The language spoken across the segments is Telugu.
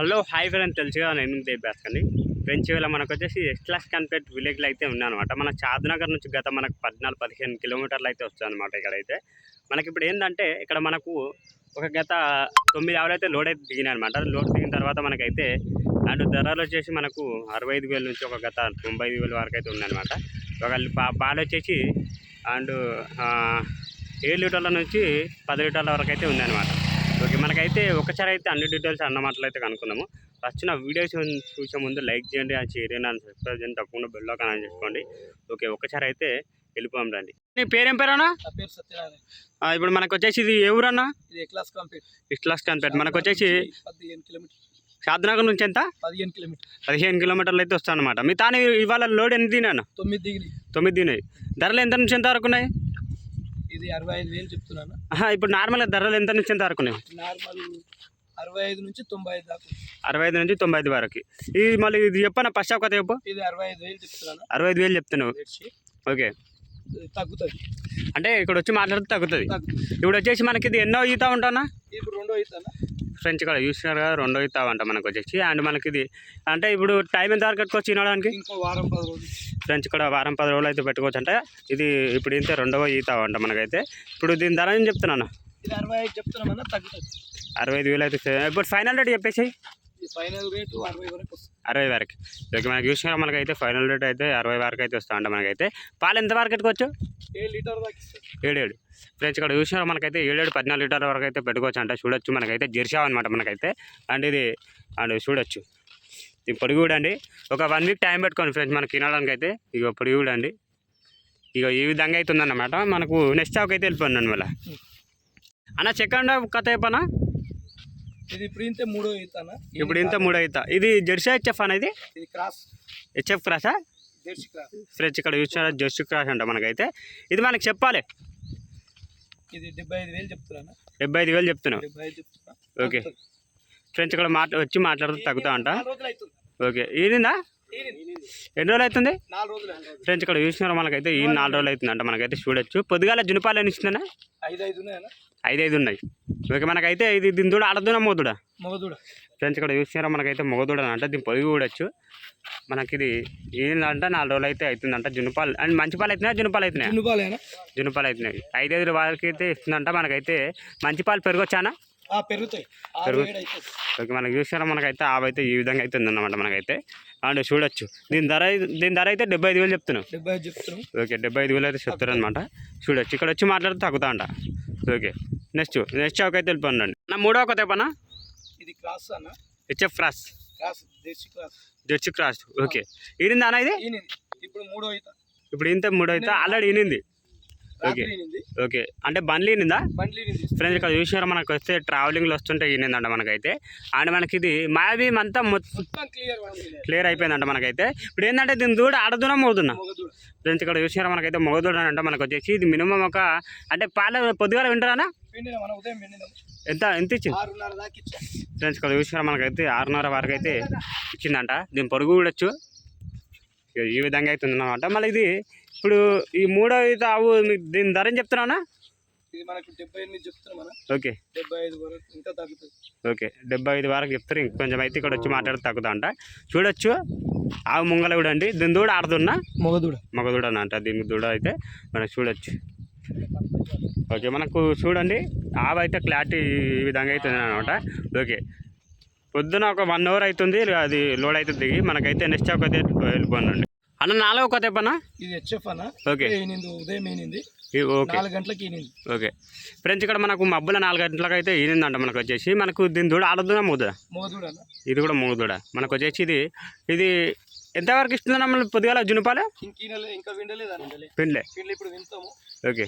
హలో హాయ్ ఫ్రెండ్ తెలుసుగా నేను దేబ్యాస్ కానీ ఫ్రెండ్స్ ఇవాళ మనకు వచ్చేసి ఎస్ క్లాస్ కన్పేట్ విలేజ్లో అయితే ఉన్నానమాట. మన చాద్నగర్ నుంచి గత మనకు పద్నాలుగు పదిహేను కిలోమీటర్లు అయితే వస్తుంది అనమాట ఇక్కడైతే. మనకి ఇప్పుడు ఏంటంటే ఇక్కడ మనకు ఒక గత తొమ్మిది ఆవులు అయితే లోడ్ అయితే దిగినాయి అనమాట లోడ్ దిగిన తర్వాత మనకైతే అండ్ ధరలు వచ్చేసి మనకు అరవై ఐదు వేల నుంచి ఒక గత తొంభై ఐదు వేల వరకు అయితే ఉందన్నమాట ఒక పా పాలు వచ్చేసి అండ్ ఏడు లీటర్ల నుంచి పది లీటర్ల వరకు అయితే ఉందన్నమాట మనకైతే ఒకసారి అయితే అన్ని డీటెయిల్స్ అన్న అయితే కనుక్కున్నాము ఫస్ట్ నా వీడియోస్ చూసే ముందు లైక్ చేయండి షేర్ చేయండి అని సబ్స్క్రైబ్ చేయండి. తప్పకుండా బెల్ ఆన్ చేసుకోండి ఓకే ఒకసారి అయితే వెళ్ళిపోదాం రండి. నీ పేరేం పేరన్నా పేరు సత్యనారాయణ. ఇప్పుడు మనకు వచ్చేసి ఇది ఏ ఊరన్నా ఇది క్లాస్ కంప్లీట్ ఇట్లాస్ మనకు వచ్చేసి షాద్నగర్ నుంచి ఎంత? పదిహేను కిలోమీటర్ పదిహేను కిలోమీటర్లు అయితే వస్తాను అనమాట మీ తాను ఇవాళ లోడ్ ఎన్ని తినాను తొమ్మిది దిగినాయి. తొమ్మిది తినాయి ధరలు ఎంత నుంచి ఎంత వరకు ఉన్నాయి? ఇది అరవై ఐదు వేలు చెప్తున్నాను. ఆహా, ఇప్పుడు నార్మల్గా ధరలు ఎంత నుంచి ఎంత వరకు నార్మల్ అరవై ఐదు నుంచి తొంభై ఐదు దాకా. అరవై ఐదు నుంచి తొంభై ఐదు వరకు. ఇది మళ్ళీ ఇది చెప్పనా? ఫస్ట్ కథ చెప్పు. ఇది అరవై ఐదు వేలు చెప్తున్నాను. అరవై ఐదు వేలు చెప్తున్నావు. ఓకే. తగ్గుతుంది. అంటే ఇక్కడ వచ్చి మాట్లాడితే తగ్గుతుంది. ఇప్పుడు వచ్చేసి మనకి ఇది ఎన్నో ఈత ఉంటానా ఇప్పుడు రెండో అవుతానా ఫ్రెంచ్ కూడా చూసినారు కదా రెండో అంట మనకు వచ్చేసి. అండ్ మనకి ఇది అంటే ఇప్పుడు టైం ఎంత వరకు పెట్టుకోవచ్చు తినడానికి? వారం పది రోజులు. ఫ్రెంచ్ కూడా వారం పది రోజులు అయితే పెట్టుకోవచ్చు అంటే ఇది ఇప్పుడు ఇంతే రెండవ ఈత అంట మనకైతే. ఇప్పుడు దీని ధర ఏం చెప్తున్నాను అరవై ఐదు చెప్తున్నామన్నా తగ్గుతుంది. అరవై ఐదు వేలు అయితే ఇప్పుడు ఫైనల్ రేట్ చెప్పేసి ఫైనల్ రేటు అరవై వరకు అరవై వరకు. ఓకే మనకి చూసినా మనకైతే ఫైనల్ రేట్ అయితే అరవై వరకు అయితే వస్తా అంట మనకైతే. పాలు ఎంత వరకు పెట్టుకోవచ్చు? ఏ లీటర్ దాకా ఏడేడు. ఫ్రెండ్స్ ఇక్కడ చూసినా మనకైతే ఏడేడు పద్నాలుగు లీటర్ వరకు అయితే పెట్టుకోవచ్చు అంట. చూడొచ్చు మనకైతే జెర్సా అనమాట మనకైతే. అండ్ ఇది అండ్ చూడొచ్చు. ఇది పొడిగి కూడా అండి. ఒక వన్ వీక్ టైం పెట్టుకోండి ఫ్రెండ్స్ మనకి తినడానికి అయితే ఇక పొడిగి కూడా అండి. ఇక ఈ విధంగా అయితే ఉందన్నమాట. మనకు నెక్స్ట్ స్టాక్ అయితే వెళ్ళిపోయింది మళ్ళీ. అన్న సెకండ్ కథ చెప్పనా? ఇది ఇప్పుడు ఇంతే మూడో అవుతానా ఇప్పుడు ఇంత మూడు అవుతా ఇది జెర్సీ హెచ్ఎఫ్ అనేది ఇది? Cross. HF క్రాసా? Jersey cross. Friends ఇక్కడ చూసిన జెర్సీ క్రాస్ అంట మనకైతే. ఇది మనకి చెప్పాలి. ఇది డెబ్బై ఐదు వేలు చెప్తున్నాను? డెబ్బై ఐదు వేలు చెప్తున్నావు. ఓకే. ఫ్రెండ్స్ ఇక్కడ మాట వచ్చి మాట్లాడుతూ తగ్గుతా అంట. అవుతుంది. ఓకే. ఈనిందా. ఎన్ని రోజులు అవుతుంది? నాలుగు రోజులు అవుతుంది. ఫ్రెండ్స్ ఇక్కడ చూసినారు మనకైతే ఈ నాలుగు రోజులు అవుతుందంట మనకైతే చూడొచ్చు. పొద్దుగాల జునుపాలు ఎన్ని ఇస్తుందన్నా ఐదు ఐదు ఐదు ఐదు ఉన్నాయి. ఓకే మనకైతే ఇది దీని దూడ ఆడదునా మోదుడా మగదూడ. ఫ్రెండ్స్ ఇక్కడ చూసినారా? మనకైతే మొగదూడ అంట దీని పొదిగి చూడొచ్చు మనకి ఇది ఏంటంటే నాలుగు రోజులు అయితే అవుతుందంట జునుపాలు అండ్ మంచి పాలు అవుతున్నాయి జునుపాలు అవుతున్నాయి జునుపాలు అవుతున్నాయి ఐదు ఐదు వాళ్ళకి అయితే ఇస్తుందంట మనకైతే మంచి పాలు పెరగొచ్చానా పెరుగుతాయి. పెరుగు- ఓకే మనకి చూసినారా? మనకైతే ఆవైతే ఈ విధంగా అయితే ఉందన్నమాట మనకైతే. అండ్ చూడొచ్చు. దీని ధర దీని ధర అయితే డెబ్బై ఐదు వేలు చెప్తున్నావు. డెబ్బై ఐదు చెప్తున్నాం. ఓకే డెబ్బై ఐదు వేలు అయితే చెప్తారు అనమాట చూడొచ్చు. ఇక్కడ వచ్చి మాట్లాడితే తగ్గుతా అంట. ఓకే. నెక్స్ట్ నెక్స్ట్ చౌక్ అయితే వెళ్ళిపోండి నా మూడో కొత్త పనా ఇది క్రాస్ అన్న. HF cross cross. Jersey cross okay. ఈనింది అన్న ఇది? ఇప్పుడు మూడో అవుతా ఇప్పుడు ఇంత మూడో అయితే ఆల్రెడీ ఈనింది. ఓకే ఓకే అంటే బండ్లు ఈనిందా ఈనింది ఫ్రెండ్స్ ఇక్కడ చూసినారా? మనకు వస్తే ట్రావెలింగ్లో వస్తుంటే ఈనిందంట మనకైతే. అండ్ మనకి ఇది మాయాబీమ్ అంతా మొత్తం క్లియర్ అయిపోయిందంట మనకైతే. ఇప్పుడు ఏంటంటే దీని దూడ మోదున్నా మగదూడ. ఫ్రెండ్స్ ఇక్కడ చూసినారా? మనకైతే మొగదూడ అంటే మనకు వచ్చేసి. ఇది మినిమం ఒక అంటే పాల పొద్దుగాల వింటారా పిండిన? మన ఉదయం పిండినాం? ఎంత ఎంత ఇచ్చింది? ఫ్రెండ్స్ ఇక్కడ చూసినారా? మనకైతే ఆరున్నర వరకు అయితే ఇచ్చిందంట. దీని పొరుగు చూడొచ్చు ఈ విధంగా అయితే ఉందన్నమాట. మళ్ళీ ఇది ఇప్పుడు ఈ మూడో అయితే ఆవు మీకు దీని ధర ఏం చెప్తున్నానా ఇది మనకు డెబ్బై ఎనిమిది చెప్తున్నాం మన. ఓకే. డెబ్బై ఐదు వరకు ఇంకా తగ్గుతుంది. ఓకే డెబ్బై ఐదు వరకు చెప్తారు. ఇంకొంచెం అయితే ఇక్కడ వచ్చి మాట్లాడితే తగ్గుతా అంట చూడొచ్చు. ఆవు ముంగల కూడా అండి. దీని దూడ ఆడుతున్నా మగదూడ. మగ దూడ అంట. దీని దూడ అయితే మనకు చూడొచ్చు. ఓకే మనకు చూడండి. ఆవు అయితే క్లారిటీ ఈ విధంగా అవుతుంది అనమాట ఓకే. పొద్దున ఒక వన్ అవర్ అవుతుంది అది లోడ్ అయితే దిగి మనకైతే నెక్స్ట్ ఒక అయితే వెళ్ళిపోనండి. అన్న నాలుగో కొత్త చెప్పనా ఇది హెచ్ఎఫ్ అన్న. ఓకే. ఉదయం ఓకే. నాలుగు గంటలకు ఈనింది. ఓకే. ఫ్రెండ్స్ ఇక్కడ మనకు మబ్బుల నాలుగు గంటలకు అయితే ఈనిందంట మనకు వచ్చేసి. మనకు దీని దూడ ఆడుతుందా మూదా మగదూడ అన్న. ఇది కూడా మూడు దూడ మనకు వచ్చేసి ఇది ఇది ఎంతవరకు ఇస్తుందన్న మన పొద్దుగాల జునుపాలు ఇంక ఇప్పుడు వింటాము. ఓకే.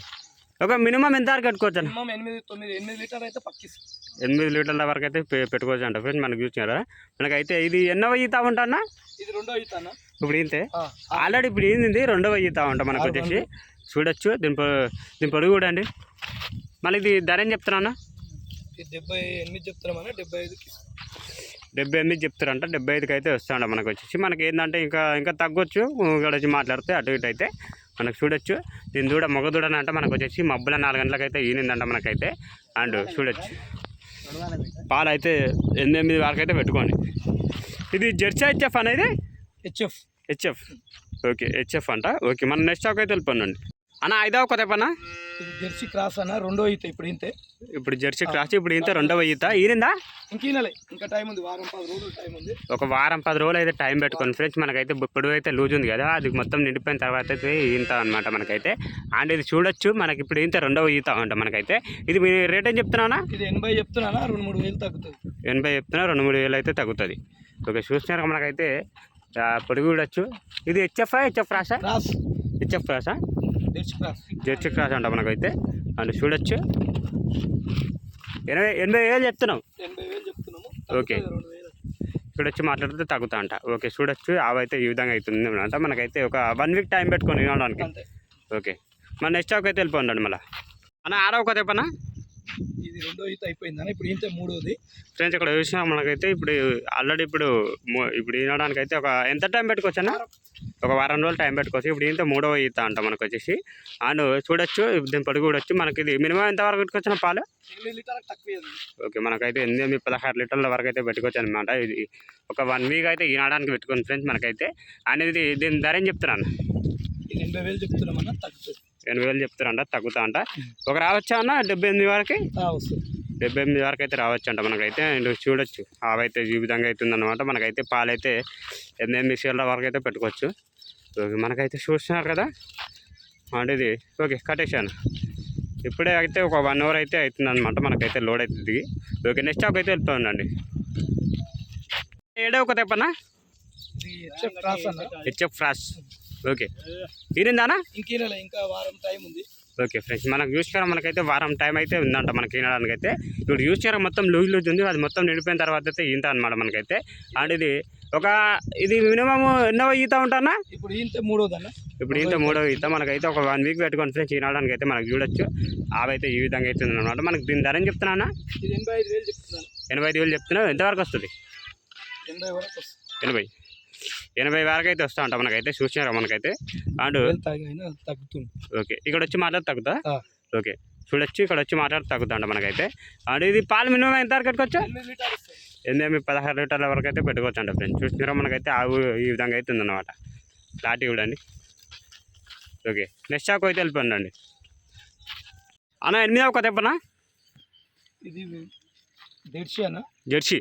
ఒక మినిమం ఎంత వరకు కట్టుకోవచ్చు అన్న మినిమం ఎనిమిది తొమ్మిది ఎనిమిది లీటర్ అయితే పక్కిస్తుంది ఎనిమిది లీటర్ల వరకు అయితే పెట్టుకోవచ్చు అంట ఫ్రెండ్స్ మనకు చూసినారా? మనకైతే ఇది ఎన్నవ ఈత ఉంటా అన్న? ఇది రెండో ఈత ఇప్పుడు ఇంతే ఆల్రెడీ ఇప్పుడు ఏంది రెండవ ఈత ఉంటా మనకు వచ్చేసి. చూడొచ్చు దీని దీని పొడుగు కూడా అండి. మళ్ళీ ఇది ధర ఏం చెప్తున్నా డెబ్బై ఎనిమిది డెబ్బై ఎనిమిది చెప్తారంట డెబ్బై ఐదుకి అయితే వస్తాండ మనకు వచ్చేసి. మనకి ఏంటంటే ఇంకా ఇంకా తగ్గొచ్చు ఇక్కడ వచ్చి మాట్లాడితే అటు ఇటు అయితే. మనకు చూడొచ్చు. దీని దూడ మగ దూడని అంటే మనకు వచ్చేసి మబ్బుల నాలుగు గంటలకు అయితే ఈనిందంట మనకైతే. అండ్ చూడొచ్చు. పాలు అయితే ఎనిమిది ఎనిమిది వరకు అయితే పెట్టుకోండి. ఇది జెర్సీ హెచ్ఎఫ్ అనేది హెచ్ఎఫ్. హెచ్ఎఫ్. ఓకే హెచ్ఎఫ్ అంట. ఓకే మన నెక్స్ట్ స్టాక్ అయితే వెళ్ళిపోండి. అన్న ఐదో ఒక తెప్పనా ఇది జెర్సీ క్రాస్ అన్న రెండో ఈత ఇప్పుడు ఇంతే. ఇప్పుడు జెర్సీ క్రాస్ ఇప్పుడు ఇంత రెండవ ఈత. ఈరిందా ఇంక ఈనలే. ఇంకా టైం ఉంది వారం పది రోజులు టైం ఉంది. ఒక వారం పది రోజులు అయితే టైం పెట్టుకోండి ఫ్రెండ్స్. మనకైతే ఇప్పుడు అయితే లూజ్ ఉంది కదా అది మొత్తం నిండిపోయిన తర్వాత అయితే ఈత అనమాట మనకైతే. అండ్ ఇది చూడొచ్చు మనకి ఇప్పుడు ఇంత రెండవ ఈత అంట మనకైతే. ఇది మీ రేట్ ఏం చెప్తున్నానా ఇది ఎనభై చెప్తున్నానా రెండు మూడు వేలు తగ్గుతుంది. ఎనభై చెప్తున్నా రెండు మూడు వేలు అయితే తగ్గుతుంది. ఓకే చూస్తున్నారు మనకైతే ఆ, పొడుగు చూడొచ్చు. ఇది హెచ్ఎఫ్ హెచ్ఎఫ్ రాసా. హెచ్ఎఫ్ రాసా? జెర్సీ క్రాస్ అంట మనకైతే. అండ్ చూడొచ్చు. ఎనభై ఎనభై వేలు చెప్తున్నాం. ఎనభై వేలు చెప్తున్నాము. ఓకే. వచ్చి మాట్లాడితే తగ్గుతా అంట. ఓకే చూడొచ్చు. అవైతే ఈ విధంగా అవుతుంది అనమాట మనకైతే ఒక వన్ వీక్ టైం పెట్టుకొని వినడానికి. ఓకే. మన నెక్స్ట్ స్టాక్ అయితే వెళ్ళిపోండి మళ్ళీ. అన్న ఆరో ఒక తెప్పనా ఇది రెండో ఈత అయిపోయిందన్న ఇప్పుడు ఇంతే మూడోది. ఫ్రెండ్స్ ఇక్కడ చూసినా మనకైతే ఇప్పుడు ఆల్రెడీ ఇప్పుడు ఇప్పుడు వినడానికి అయితే ఒక ఎంత టైం పెట్టుకోవచ్చు ఒక వారం రోజులు టైం పెట్టుకోవచ్చు. ఇప్పుడు ఇంత మూడవ ఈత అంట మనకు వచ్చేసి అండ్ చూడొచ్చు దీని పొడుగు చూడొచ్చు మనకి ఇది మినిమం ఎంత వరకు పెట్టుకోవచ్చు పాలు. ఓకే మనకైతే ఎనిమిది పదహారు లీటర్ల వరకు అయితే పెట్టుకోవచ్చు అనమాట ఇది ఒక వన్ వీక్ అయితే ఈనడానికి పెట్టుకోండి ఫ్రెండ్స్ మనకైతే. అండ్ ఇది దీని ధర ఏం చెప్తున్నాను ఎనభై వేలు చెప్తున్నామన్నా తగ్గుతుంది. ఎనభై వేలు చెప్తారంట తగ్గుతా అంట ఒక రావచ్చా అన్న? డెబ్బై ఎనిమిది వరకు? డెబ్బై ఎనిమిది వరకు అయితే రావచ్చు అంట మనకైతే. అండ్ చూడొచ్చు. అవైతే ఈ విధంగా అవుతుంది అనమాట మనకైతే పాలైతే ఎనిమిది ఎనిమిది షేర్ల వరకు అయితే పెట్టుకోవచ్చు. మనకైతే చూస్తున్నారు కదా? అంటే ఇది ఓకే కట్టేశాను ఇప్పుడే అయితే ఒక వన్ అవర్ అయితే అవుతుంది అనమాట మనకైతే లోడ్ అయితే దిగి ఓకే నెక్స్ట్ స్టాక్ అయితే వెళ్తుందండి ఏడో ఒక తెప్పనా? HF ఫ్రాస్ okay. తీరిందానా ఇంకీనలే ఇంకా వారం టైం ఉంది. ఓకే ఫ్రెండ్స్ మనకు యూస్ చేయడం మనకైతే వారం టైం అయితే ఉందంట మనకి వినడానికి అయితే ఇప్పుడు యూస్ చేయడం మొత్తం లూజ్ లూజ్ ఉంది అది మొత్తం నిండిపోయిన తర్వాత అయితే ఈత అనమాట మనకైతే. అండ్ ఇది ఒక ఇది మినిమం ఎన్నో ఈత ఉంటానా ఇప్పుడు ఇంతే మూడోదన్న. ఇప్పుడు ఈత మూడో ఈత మనకైతే ఒక వన్ వీక్ పెట్టుకొని ఫ్రెండ్స్ ఈనడానికి అయితే మనకు చూడొచ్చు. అవైతే ఈ విధంగా అవుతుంది అనమాట మనకి దీని ధర ఏం చెప్తున్నానా ఎనభై ఐదు వేలు చెప్తున్నాను. ఎనభై ఐదు వేలు చెప్తున్నావు ఎంతవరకు వస్తుంది? ఎనభై వరకు వస్తుంది. ఎనభై. ఎనభై వరకు అయితే వస్తా ఉంటా మనకైతే చూసినారా మనకైతే? అండ్ తగ్గుతుంది. ఓకే ఇక్కడ వచ్చి మాట్లాడి తగ్గుతా. ఓకే చూడొచ్చు ఇక్కడ వచ్చి మాట్లాడి తగ్గుతాంట మనకైతే. అండ్ ఇది పాలు మినిమం ఎంత వరకు పెట్టుకోవచ్చు? ఎనిమిది పదహారు లీటర్ల వరకు అయితే పెట్టుకోవచ్చు అంట ఫ్రెండ్స్. చూసినారా మనకైతే ఆవు ఈ విధంగా అయితే ఉందన్నమాట క్లారిటీ చూడండి. ఓకే నెక్స్ట్ షాక్ అయితే వెళ్ళిపోండి అండి. అన్న ఎనిమిది ఒక తెప్పనా ఇది జెర్సీ అన్న. జెర్సీ.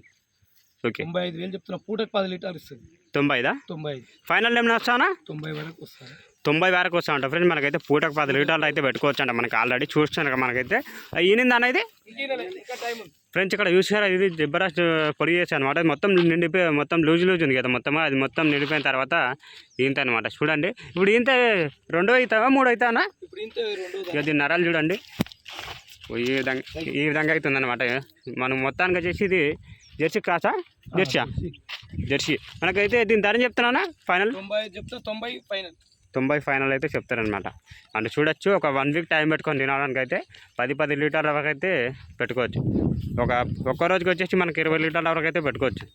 ఓకే. తొంభై ఐదు వేలు చెప్తున్నా పూటకు పది లీటర్లు ఇస్తుంది. తొంభైదా? తొంభై ఫైనల్ ఏమైనా వస్తానా? తొంభై వరకు వస్తుంది తొంభై వరకు వస్తా అంట ఫ్రెండ్స్ మనకైతే పూటకు పది లీటర్లు అయితే పెట్టుకోవచ్చు అంట. మనకి ఆల్రెడీ చూస్తాను కదా మనకైతే. ఈనింది అనేది ఫ్రెండ్స్ ఇక్కడ చూసారా ఇది జబర్దస్త్ పొడి చేసి అనమాట మొత్తం నిండిపోయి మొత్తం లూజ్ లూజ్ ఉంది కదా మొత్తం అది మొత్తం నిండిపోయిన తర్వాత ఈంత అనమాట చూడండి. ఇప్పుడు ఈంత రెండో అవుతావా మూడో అవుతానా ఇక దీని నరాలు చూడండి. ఈ విధంగా ఈ విధంగా అవుతుంది అనమాట మనం మొత్తానికి వచ్చేసి ఇది జెర్సీ క్రాసా? జెర్సీయా? జెర్సీ. మనకైతే దీని ధర చెప్తున్నానా? ఫైనల్ తొంభై చెప్తే తొంభై ఫైనల్. తొంభై ఫైనల్ అయితే చెప్తారనమాట అంటే చూడొచ్చు ఒక వన్ వీక్ టైం పెట్టుకొని తినడానికి అయితే పది పది లీటర్ల వరకు అయితే పెట్టుకోవచ్చు. ఒక ఒక్క రోజుకి వచ్చేసి మనకి ఇరవై లీటర్ల వరకు అయితే పెట్టుకోవచ్చు.